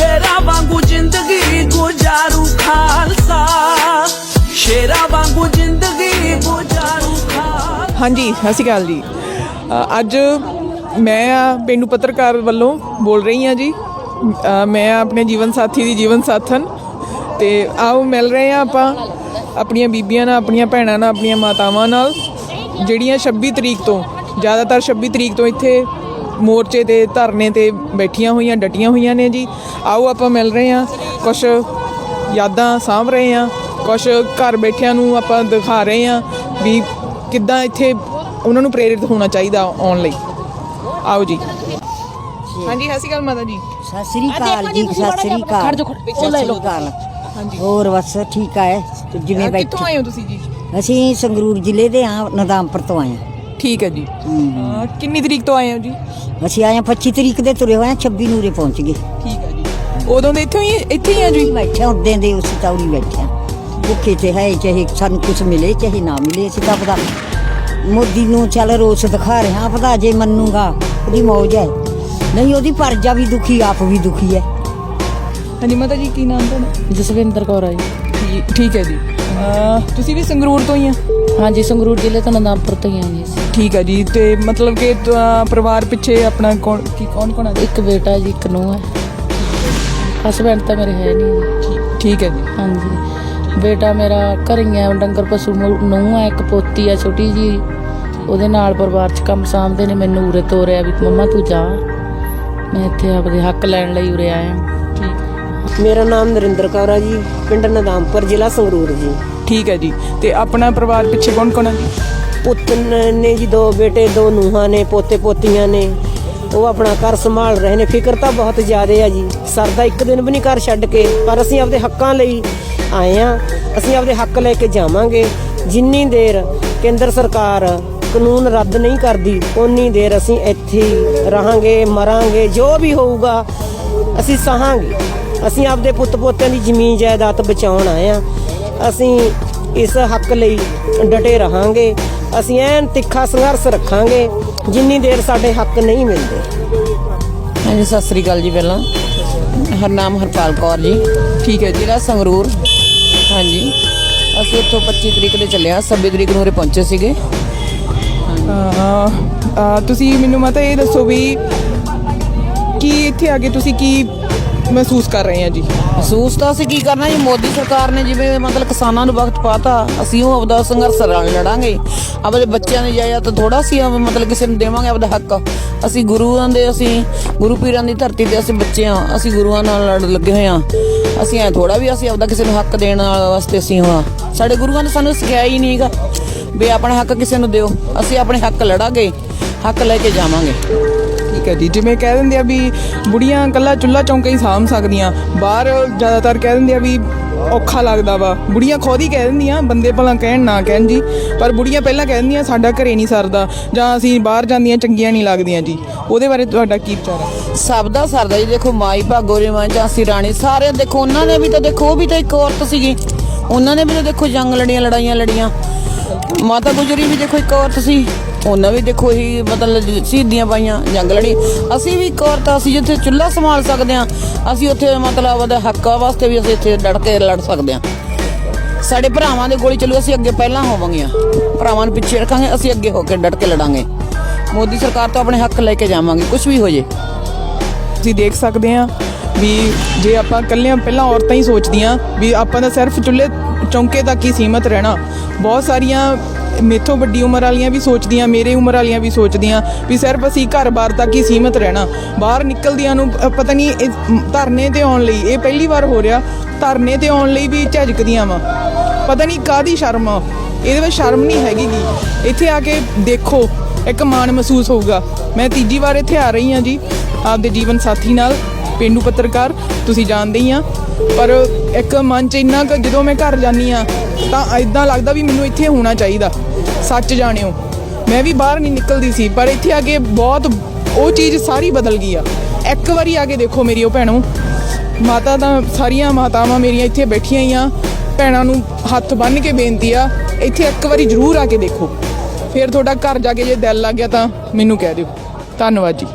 ਸ਼ੇਰਾਂ ਵਾਂਗੂ ਜ਼ਿੰਦਗੀ ਗੁਜ਼ਾਰੂ ਖਾਲਸਾ। ਸ਼ੇਰਾਂ ਵਾਂਗੂ ਜ਼ਿੰਦਗੀ ਗੁਜ਼ਾਰੂ ਖਾਲਸਾ। ਹਾਂਜੀ, ਸਤਿ ਸ਼੍ਰੀ ਅਕਾਲ ਜੀ। ਅੱਜ ਮੈਂ ਆ ਪਿੰਡੂ ਪੱਤਰਕਾਰ ਵੱਲੋਂ ਬੋਲ ਰਹੀ ਹਾਂ ਜੀ। ਮੈਂ ਆਪਣੇ ਜੀਵਨ ਸਾਥੀ ਦੀ ਜੀਵਨ ਸਾਥਣ। ਤੇ ਆਓ ਮਿਲ ਰਹੇ ਆ ਆਪਾਂ ਆਪਣੀਆਂ ਬੀਬੀਆਂ ਨਾਲ, ਆਪਣੀਆਂ ਭੈਣਾਂ ਨਾਲ, ਆਪਣੀਆਂ ਮਾਤਾਵਾਂ ਨਾਲ, ਜਿਹੜੀਆਂ 26 ਤਰੀਕ ਤੋਂ, ਜ਼ਿਆਦਾਤਰ 26 ਤਰੀਕ ਤੋਂ ਇੱਥੇ ਮੋਰਚੇ ਤੇ ਧਰਨੇ ਤੇ ਬੈਠੀਆਂ ਹੋਈਆਂ ਡਟੀਆਂ ਹੋਈਆਂ ਨੇ ਜੀ। ਆਓ ਆਪਾਂ ਮਿਲ ਰਹੇ ਆ ਕੁਝ ਯਾਦਾਂ ਸਾਂਭ ਰਹੇ ਆ ਕੁਝ ਘਰ ਬੈਠਿਆਂ ਨੂੰ ਆਪਾਂ ਦਿਖਾ ਰਹੇ ਆ ਵੀ ਕਿੱਦਾਂ ਇੱਥੇ ਉਹਨਾਂ ਨੂੰ ਪ੍ਰੇਰਿਤ ਹੋਣਾ ਚਾਹੀਦਾ ਆਉਣ ਲਈ। ਆਓ ਜੀ। ਹਾਂਜੀ ਸਤਿ ਸ਼੍ਰੀ ਅਕਾਲ ਮਾਤਾ ਜੀ। ਸਤਿ ਸ੍ਰੀ ਅਕਾਲ ਜੀ ਸਤਿ ਸ੍ਰੀ ਅਕਾਲ ਸਤਿ ਸ੍ਰੀ ਅਕਾਲ। ਹੋਰ ਬਸ ਠੀਕ ਹੈ ਤੇ ਜਿਵੇਂ ਅਹ ਕਿੱਥੋਂ ਬੈਠੇ ਆਏ ਹੋ ਤੁਸੀਂ ਜੀ? ਅਸੀਂ ਸੰਗਰੂਰ ਜ਼ਿਲ੍ਹੇ ਦੇ ਆ ਨਦਾਮਪੁਰ ਤੋਂ ਆਏ ਹਾਂ। ਠੀਕ ਹੈ ਜੀ। ਅਹ ਕਿੰਨੀ ਤਰੀਕ ਤੋਂ ਆਏ ਹੋ ਜੀ? ਅਸੀਂ ਆਏ ਹਾਂ 25 ਤਰੀਕ ਦੇ ਤੁਰੇ ਹੋਏ ਹਾਂ 26 ਨੂਰੇ ਪਹੁੰਚ ਗਏ। ਠੀਕ ਹੈ ਜੀ। ਉਦੋਂ ਦੇ ਇੱਥੋਂ ਹੀ ਇੱਥੇ ਹੀ ਆ ਜੀ? ਬੈਠੇ ਉਦੋਂ ਦੇ ਉਸੇ ਤੌੜੀ ਬੈਠੇ ਹਾਂ ਭੁੱਖੇ ਤੇ ਹੈ ਚਾਹੇ ਸਾਨੂੰ ਕੁਝ ਮਿਲੇ ਚਾਹੇ ਨਾ ਮਿਲੇ ਅਸੀਂ ਤਾਂ ਪਤਾ ਮੋਦੀ ਨੂੰ ਚੱਲ ਰੋਸ ਦਿਖਾ ਰਹੇ ਹਾਂ ਪਤਾ ਜੇ ਮੰਨੂਗਾ ਉਹਦੀ ਮੌਜ ਹੈ। ਨਹੀਂ ਉਹਦੀ ਪਰਜਾ ਵੀ ਦੁਖੀ ਆਪ ਵੀ ਦੁਖੀ ਹੈ। ਹਾਂਜੀ ਮਾਤਾ ਜੀ ਕੀ ਨਾਮ ਤੁਹਾਡਾ? ਜਸਵਿੰਦਰ ਕੌਰ ਆ ਜੀ ਠੀਕ- ਹੈ ਜੀ। ਤੁਸੀਂ ਵੀ ਸੰਗਰੂਰ ਤੋਂ ਹੀ ਆ? ਹਾਂਜੀ ਸੰਗਰੂਰ ਜ਼ਿਲ੍ਹੇ ਤੋਂ ਨੰਦਾਪੁਰ ਤੋਂ ਹੀ ਆ ਜੀ ਅਸੀਂ। ਠੀਕ ਹੈ ਜੀ ਤੇ ਮਤਲਬ ਕਿ ਤ- ਪਰਿਵਾਰ ਪਿੱਛੇ ਆਪਣਾ ਕੌਣ ਕੀ ਕੌਣ ਕੌਣ ਆ ਜੀ? ਇੱਕ ਬੇਟਾ ਜੀ ਇੱਕ ਨੂੰਹ ਹੈ ਹਸਬੈਂਡ ਤਾਂ ਮੇਰੇ ਹੈ ਨਹੀਂ। ਜੀ। ਠੀਕ- ਹੈ ਜੀ। ਹਾਂਜੀ। ਬੇਟਾ ਮੇਰਾ ਘਰੇ ਹੀ ਡੰਗਰ ਪਸ਼ੂ ਨੂੰਹ ਹੈ ਇੱਕ ਪੋਤੀ ਆ ਛੋਟੀ ਜੀ। ਉਹਦੇ ਨਾਲ ਪਰਿਵਾਰ 'ਚ ਕੰਮ ਸਾਂਭਦੇ ਨੇ ਮੈਨੂੰ ਉਰੇ ਤੋਰਿਆ ਵੀ ਮੰਮਾ ਤੂੰ ਜਾ। ਮੈਂ ਇੱਥੇ ਆਪਦੇ ਹੱਕ ਲੈਣ ਲਈ ਉਰੇ ਆਇਆ। ਠੀਕ। ਮੇਰਾ ਨਾਮ ਨਰਿੰਦਰ ਕੌਰ ਆ ਜੀ ਪਿੰਡ ਨਦਾਮਪੁਰ ਜ਼ਿਲ੍ਹਾ ਸੰਗਰੂਰ ਜੀ। ਠੀਕ ਹੈ ਜੀ। ਤੇ ਆਪਣਾ ਪਰਿਵਾਰ ਪਿੱਛੇ ਕੌਣ ਕੌਣ ਆ ਜੀ? ਪੁੱਤ ਨੇ ਜੀ, ਦੋ ਬੇਟੇ, ਦੋ ਨੂਹਾਂ ਨੇ, ਪੋਤੇ ਪੋਤੀਆਂ ਨੇ। ਉਹ ਆਪਣਾ ਘਰ ਸੰਭਾਲ ਰਹੇ ਨੇ। ਫਿਕਰ ਤਾਂ ਬਹੁਤ ਜ਼ਿਆਦਾ ਆ ਜੀ। ਸਰਦਾ ਇੱਕ ਦਿਨ ਵੀ ਨਹੀਂ ਘਰ ਛੱਡ ਕੇ। ਪਰ ਅਸੀਂ ਆਪਦੇ ਹੱਕਾਂ ਲਈ ਆਏ ਆ ਅਸੀਂ ਆਪਦੇ ਹੱਕ ਲੈ ਕੇ ਜਾਵਾਂਗੇ। ਜਿੰਨੀ ਦੇਰ ਕੇਂਦਰ ਸਰਕਾਰ ਕਾਨੂੰਨ ਰੱਦ ਨਹੀਂ ਕਰਦੀ ਉਨੀ ਦੇਰ ਅਸੀਂ ਇੱਥੇ ਰਹਾਂਗੇ, ਮਰਾਂਗੇ। ਜੋ ਵੀ ਹੋਊਗਾ, ਅਸੀਂ ਸਹਾਂਗੇ। ਅਸੀਂ ਆਪਦੇ ਪੁੱਤ ਪੋਤਿਆਂ ਦੀ ਜ਼ਮੀਨ ਜਾਇਦਾਦ ਬਚਾਉਣ ਆਏ ਆ ਅਸੀਂ ਇਸ ਹੱਕ ਲਈ ਡਟੇ ਰਹਾਂਗੇ। ਅਸੀਂ ਐਨ ਤਿੱਖਾ ਸੰਘਰਸ਼ ਰੱਖਾਂਗੇ ਜਿੰਨੀ ਦੇਰ ਸਾਡੇ ਹੱਕ ਨਹੀਂ ਮਿਲਦੇ। ਹਾਂਜੀ ਸਤਿ ਸ੍ਰੀ ਅਕਾਲ ਜੀ ਪਹਿਲਾਂ। ਹਰਨਾਮ ਹਰਪਾਲ ਕੌਰ ਜੀ। ਠੀਕ ਹੈ ਜੀ ਜ਼ਿਲ੍ਹਾ ਸੰਗਰੂਰ। ਹਾਂਜੀ। ਅਸੀਂ ਉੱਥੋਂ 25 ਤਰੀਕ ਦੇ ਚੱਲੇ ਹਾਂ 26 ਤਰੀਕ ਨੂੰ ਉਰੇ ਪਹੁੰਚੇ ਸੀਗੇ। ਤੁਸੀਂ ਮੈਨੂੰ ਮਤਾ ਇਹ ਦੱਸੋ ਵੀ ਕੀ ਇੱਥੇ ਆ ਕੇ ਤੁਸੀਂ ਕੀ ਮਹਿਸੂਸ ਕਰ ਰਹੇ ਆ ਜੀ। ਮਹਿਸੂਸ ਤਾਂ ਅਸੀਂ ਕੀ ਕਰਨਾ ਜੀ? ਮੋਦੀ ਸਰਕਾਰ ਨੇ ਜਿਵੇਂ ਮਤਲਬ ਕਿਸਾਨਾਂ ਨੂੰ ਵਕਤ ਪਾਤਾ, ਅਸੀਂ ਉਹ ਆਪਦਾ ਸੰਘਰਸ਼ ਲੜਾਂਗੇ। ਆਪਣੇ ਬੱਚਿਆਂ ਦੀ ਜਾਇਦਾਦ ਥੋੜਾ ਸੀ ਮਤਲਬ ਕਿਸੇ ਨੂੰ ਦੇਵਾਂਗੇ ਆਪਦਾ ਹੱਕ। ਅਸੀਂ ਗੁਰੂਆਂ ਦੇ, ਅਸੀਂ ਗੁਰੂ ਪੀਰਾਂ ਦੀ ਧਰਤੀ ਤੇ ਅਸੀਂ ਬੱਚੇ ਆ ਅਸੀਂ ਗੁਰੂਆਂ ਨਾਲ ਲੜ ਲੱਗੇ ਹੋਏ ਆ ਅਸੀਂ ਐ ਥੋੜਾ ਵੀ ਅਸੀਂ ਆਪਦਾ ਕਿਸੇ ਨੂੰ ਹੱਕ ਦੇਣ ਵਾਸਤੇ ਅਸੀਂ ਹਾਂ ਸਾਡੇ ਗੁਰੂਆਂ ਨੇ ਸਾਨੂੰ ਸਿਖਾਇਆ ਹੀ ਨਹੀਂਗਾ ਵੀ ਆਪਣਾ ਹੱਕ ਕਿਸੇ ਨੂੰ ਦਿਓ। ਅਸੀਂ ਆਪਣੇ ਹੱਕ ਲੜਾਂਗੇ, ਹੱਕ ਲੈ ਕੇ ਜਾਵਾਂਗੇ। ਠੀਕ ਹੈ ਜੀ। ਜਿਵੇਂ ਕਹਿ ਦਿੰਦੇ ਆ ਵੀ ਬੁੜੀਆਂ ਕੱਲਾ ਚੁੱਲਾ ਚੌਂਕਾ ਹੀ ਸਾਂਭ ਸਕਦੀਆਂ, ਬਾਹਰ ਜ਼ਿਆਦਾਤਰ ਕਹਿ ਦਿੰਦੇ ਆ ਵੀ ਔਖਾ ਲੱਗਦਾ ਵਾ। ਬੁੜੀਆਂ ਖੁਦ ਹੀ ਕਹਿ ਦਿੰਦੀਆਂ, ਬੰਦੇ ਭਲਾ ਕਹਿਣ ਨਾ ਕਹਿਣ ਜੀ। ਪਰ ਬੁੜੀਆਂ ਪਹਿਲਾਂ ਕਹਿ ਦਿੰਦੀਆਂ, ਸਾਡਾ ਘਰੇ ਨਹੀਂ ਸਰਦਾ ਜਾਂ ਅਸੀਂ ਬਾਹਰ ਜਾਂਦੀਆਂ, ਚੰਗੀਆਂ ਨਹੀਂ ਲੱਗਦੀਆਂ ਜੀ। ਉਹਦੇ ਬਾਰੇ ਤੁਹਾਡਾ ਕੀ ਵਿਚਾਰ ਹੈ ਸਭ ਦਾ ਸਰਦਾ ਜੀ। ਦੇਖੋ ਮਾਈ ਭਾਗੋ ਰੇ ਮਾਂ ਝਾਂਸੀ ਰਾਣੀ ਸਾਰੇ ਦੇਖੋ, ਉਹਨਾਂ ਨੇ ਵੀ ਤਾਂ ਦੇਖੋ, ਉਹ ਵੀ ਤਾਂ ਇੱਕ ਔਰਤ ਸੀਗੀ। ਉਹਨਾਂ ਨੇ ਵੀ ਤਾਂ ਦੇਖੋ, ਜੰਗ ਲੜੀਆਂ, ਲੜਾਈਆਂ ਲੜੀਆਂ। ਮਾਤਾ ਗੁਜਰੀ ਵੀ ਦੇਖੋ, ਇੱਕ ਔਰਤ ਸੀ। ਉਹਨਾਂ ਵੀ ਦੇਖੋ ਹੀ ਮਤਲਬ ਸ਼ਹੀਦੀਆਂ ਪਾਈਆਂ, ਜੰਗ ਲੜੀ। ਅਸੀਂ ਵੀ ਇੱਕ ਔਰਤ ਅਸੀਂ ਜਿੱਥੇ ਚੁੱਲ੍ਹਾ ਸੰਭਾਲ ਸਕਦੇ ਹਾਂ, ਅਸੀਂ ਉੱਥੇ ਮਤਲਬ ਉਹਦੇ ਹੱਕਾਂ ਵਾਸਤੇ ਵੀ ਅਸੀਂ ਇੱਥੇ ਡਟ ਕੇ ਲੜ ਸਕਦੇ ਹਾਂ। ਸਾਡੇ ਭਰਾਵਾਂ ਦੇ ਗੋਲੀ ਚੱਲੂ, ਅਸੀਂ ਅੱਗੇ ਪਹਿਲਾਂ ਹੋਵਾਂਗੇ ਭਰਾਵਾਂ ਨੂੰ ਪਿੱਛੇ ਰੱਖਾਂਗੇ, ਅਸੀਂ ਅੱਗੇ ਹੋ ਕੇ ਡਟ ਕੇ ਲੜਾਂਗੇ। ਮੋਦੀ ਸਰਕਾਰ ਤੋਂ ਆਪਣੇ ਹੱਕ ਲੈ ਕੇ ਜਾਵਾਂਗੇ ਕੁਝ ਵੀ ਹੋ ਜੇ। ਤੁਸੀਂ ਦੇਖ ਸਕਦੇ ਆ ਵੀ ਜੇ ਆਪਾਂ ਇਕੱਲਿਆਂ ਪਹਿਲਾਂ ਔਰਤਾਂ ਹੀ ਸੋਚਦੀਆਂ ਵੀ ਆਪਾਂ ਤਾਂ ਸਿਰਫ ਚੁੱਲ੍ਹੇ ਚੌਂਕੇ ਤੱਕ ਹੀ ਸੀਮਤ ਰਹਿਣਾ। ਬਹੁਤ ਸਾਰੀਆਂ ਮੇਥੋਂ ਵੱਡੀ ਉਮਰ ਵਾਲੀਆਂ ਵੀ ਸੋਚਦੀਆਂ, ਮੇਰੇ ਉਮਰ ਵਾਲੀਆਂ ਵੀ ਸੋਚਦੀਆਂ ਵੀ ਸਿਰਫ ਅਸੀਂ ਘਰ-ਬਾਰ ਤੱਕ ਹੀ ਸੀਮਤ ਰਹਿਣਾ। ਬਾਹਰ ਨਿਕਲਦੀਆਂ ਨੂੰ ਪਤਾ ਨਹੀਂ ਇਹ ਧਰਨੇ ਤੇ ਆਉਣ ਲਈ, ਇਹ ਪਹਿਲੀ ਵਾਰ ਹੋ ਰਿਹਾ, ਧਰਨੇ ਤੇ ਆਉਣ ਲਈ ਵੀ ਝਿਜਕਦੀਆਂ ਵਾ। ਪਤਾ ਨਹੀਂ ਕਾਦੀ ਸ਼ਰਮ ਆ। ਇਹਦੇ ਵਿੱਚ ਸ਼ਰਮ ਨਹੀਂ ਹੈਗੀ ਗੀ। ਇੱਥੇ ਆ ਕੇ ਦੇਖੋ, ਇੱਕ ਮਾਣ ਮਹਿਸੂਸ ਹੋਊਗਾ। ਮੈਂ ਤੀਜੀ ਵਾਰ ਇੱਥੇ ਆ ਰਹੀ ਹਾਂ ਜੀ, ਆਪਦੇ ਜੀਵਨ ਸਾਥੀ ਨਾਲ, ਪਿੰਡੂ ਪੱਤਰਕਾਰ, ਤੁਸੀਂ ਜਾਣਦੇ ਹੀ ਆ। ਪਰ ਇੱਕ ਮਨ 'ਚ ਇੰਨਾ ਕਿ ਜਦੋਂ ਮੈਂ ਘਰ ਜਾਂਦੀ ਆ ਤਾਂ ਐਦਾਂ ਲੱਗਦਾ ਵੀ ਮੈਨੂੰ ਇੱਥੇ ਹੋਣਾ ਚਾਹੀਦਾ। ਸੱਚ ਜਾਣਿਓ। ਮੈਂ ਵੀ ਬਾਹਰ ਨਹੀਂ ਨਿਕਲਦੀ ਸੀ, ਪਰ ਇੱਥੇ ਆ ਕੇ ਬਹੁਤ ਉਹ ਚੀਜ਼ ਸਾਰੀ ਬਦਲ ਗਈ ਆ। ਇੱਕ ਵਾਰੀ ਆ ਕੇ ਦੇਖੋ ਮੇਰੀ ਉਹ ਭੈਣੋ। ਮਾਤਾ ਤਾਂ ਸਾਰੀਆਂ ਮਾਤਾਵਾਂ ਮੇਰੀਆਂ ਇੱਥੇ ਬੈਠੀਆਂ ਹੀ ਆ। ਭੈਣਾਂ ਨੂੰ ਹੱਥ ਬੰਨ੍ਹ ਕੇ ਬੇਨਤੀ ਆ, ਇੱਥੇ ਇੱਕ ਵਾਰੀ ਜ਼ਰੂਰ ਆ ਕੇ ਦੇਖੋ। ਫਿਰ ਤੁਹਾਡਾ ਘਰ ਜਾ ਕੇ ਜੇ ਦਿਲ ਲੱਗ ਗਿਆ ਤਾਂ ਮੈਨੂੰ ਕਹਿ ਦਿਓ। ਧੰਨਵਾਦ ਜੀ।